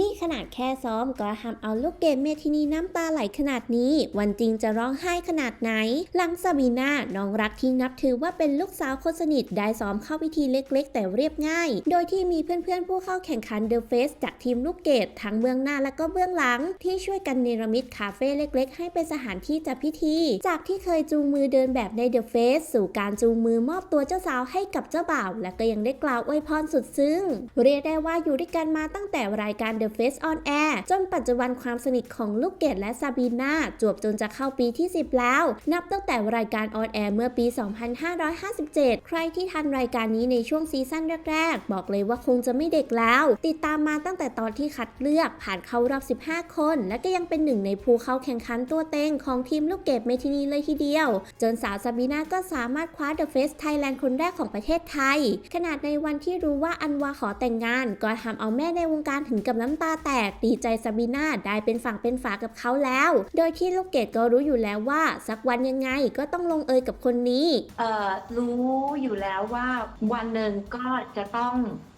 นี่ขนาดแค่ซ้อมก็ทำเอาลูกเกดเมทินีน้ำตาไหลขนาดนี้ วันจริงจะร้องไห้ขนาดไหน หลังซาบีนาน้องรักที่นับถือว่าเป็นลูกสาวคนสนิทได้ซ้อมเข้าพิธีเล็กๆ แต่เรียบง่าย โดยที่มีเพื่อนๆผู้เข้าแข่งขันเดอะเฟสจากทีมลูกเกดทั้งเบื้องหน้าและก็เบื้องหลัง ที่ช่วยกันเนรมิตคาเฟ่เล็กๆ ให้เป็นสถานที่จัดพิธี จากที่เคยจูงมือเดินแบบในเดอะเฟสสู่การจูงมือมอบตัวเจ้าสาวให้กับเจ้าบ่าว และก็ยังได้กล่าวอวยพรสุดซึ้ง เรียกได้ว่าอยู่ด้วยกันมาตั้งแต่รายการ The Face on Air จนปัจจุบันความสนิทของลูกเกดและซาบีนาจวบจนจะเข้าปีที่ 10 แล้ว นับตั้งแต่รายการออนแอร์เมื่อปี 2557 ใครที่ทันรายการนี้ในช่วงซีซั่นแรกๆ บอกเลยว่าคงจะไม่เด็กแล้ว ติดตามมาตั้งแต่ตอนที่คัดเลือกผ่านเข้ารอบ 15 คน และก็ยังเป็นหนึ่งในผู้เข้าแข่งขันตัวเต็งของทีมลูกเกดเมทินีเลยทีเดียว จนสาวซาบีนาก็สามารถคว้า The Face Thailand คนแรกของประเทศไทย ขนาดในวันที่รู้ว่าอันวาขอแต่งงาน ก็ทำเอาแม่ในวงการถึงกับน้ำตาแตกดีใจซาบีนาได้เป็นฝั่งเป็นฝากับเขาแล้ว โดยที่ลูกเกดก็รู้อยู่แล้วว่า สักวันยังไงก็ต้องลงเอยกับคนนี้ เอ่อรู้อยู่แล้วว่าวันหนึ่งก็จะต้อง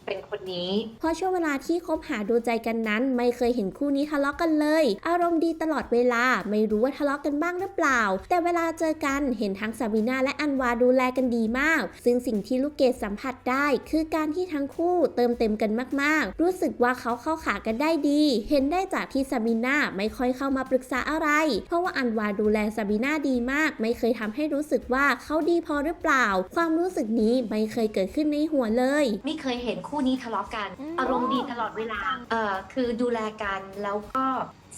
เป็นคนนี้ เพราะช่วงเวลาที่คบหาดูใจกันนั้น ไม่เคยเห็นคู่นี้ทะเลาะกันเลย อารมณ์ดีตลอดเวลาไม่รู้ว่าทะเลาะกันบ้างหรือเปล่า แต่เวลาเจอกันเห็นทั้งซาบีนาและอันวาดูแลกันดีมาก ซึ่งสิ่งที่ลูกเกดสัมผัสได้ คือการที่ทั้งคู่เติมเต็มกันมากๆ รู้สึกว่าเขาเข้าขากันได้ดี เห็นได้จากที่ซาบีนาไม่ค่อยเข้ามาปรึกษาอะไร เพราะว่าอันวาดูแลซาบีนาดีมาก ไม่เคยทำให้รู้สึกว่าเขาดีพอหรือเปล่า ความรู้สึกนี้ไม่เคยเกิดขึ้นในหัวเลย ไม่เคยเห็นคู่นี้ทะเลาะกันอืมอารมณ์ดีตลอดเวลาเอ่อคือดูแลกันแล้วก็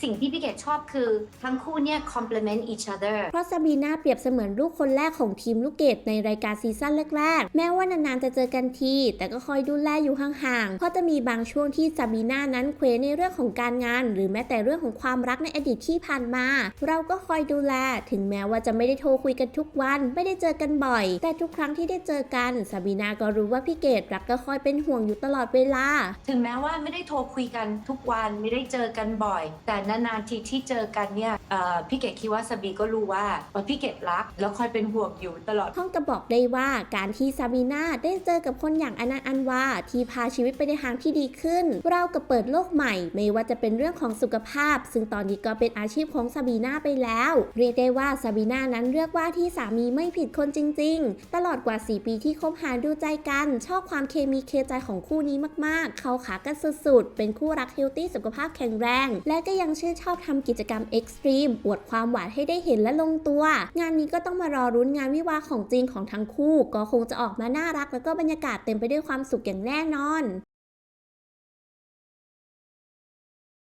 สิ่งที่พี่เกดชอบคือทั้งคู่เนี่ย complement each other เพราะซาบีนาเปรียบเสมือนลูกคนแรกของทีมลูกเกดในรายการซีซั่นแรกๆ แม้ว่านานๆจะเจอกันที แต่ก็คอยดูแลอยู่ห่างๆ เพราะจะมีบางช่วงที่ซาบีนานั้นเคว้ในเรื่องของการงาน หรือแม้แต่เรื่องของความรักในอดีตที่ผ่านมา เราก็คอยดูแล ถึงแม้ว่าจะไม่ได้โทรคุยกันทุกวัน ไม่ได้เจอกันบ่อย แต่ทุกครั้งที่ได้เจอกันซาบีนาก็รู้ว่าพี่เกดรักก็คอยเป็นห่วงอยู่ตลอดเวลา ถึงแม้ว่าไม่ได้โทรคุยกันทุกวันไม่ได้เจอกันบ่อย แต่นานๆทีที่เจอกันเนี่ยเอ่อพี่เกดคิดว่าสบีก็รู้ว่าว่าพี่เกดรัก แล้วคอยเป็นห่วงอยู่ตลอด ห้องก็บอกได้ว่าการที่ซาบีนาได้เจอกับคนอย่างอนันต์อันวาที่พาชีวิตไปในทางที่ดีขึ้น เรากับเปิดโลกใหม่ ไม่ว่าจะเป็นเรื่องของสุขภาพ ซึ่งตอนนี้ก็เป็นอาชีพของซาบีนาไปแล้ว เรียกได้ว่าซาบีนานั้นเลือกว่าที่สามีไม่ผิดคนจริง ๆ ตลอดกว่า 4 ปีที่คบหาดูใจกัน ชอบความเคมีเคใจของคู่นี้มากๆ เขาขากันสุดๆ เป็นคู่รักเฮลตี้สุขภาพแข็งแรง และก็ยังชื่นชอบทำกิจกรรมเอ็กซ์ตรีมอวดความหวานให้ได้เห็นและลงตัว งานนี้ก็ต้องมารอรุ้นงานวิวาของจริงของทั้งคู่ ก็คงจะออกมาน่ารัก แล้วก็บรรยากาศเต็มไปด้วยความสุขอย่างแน่นอน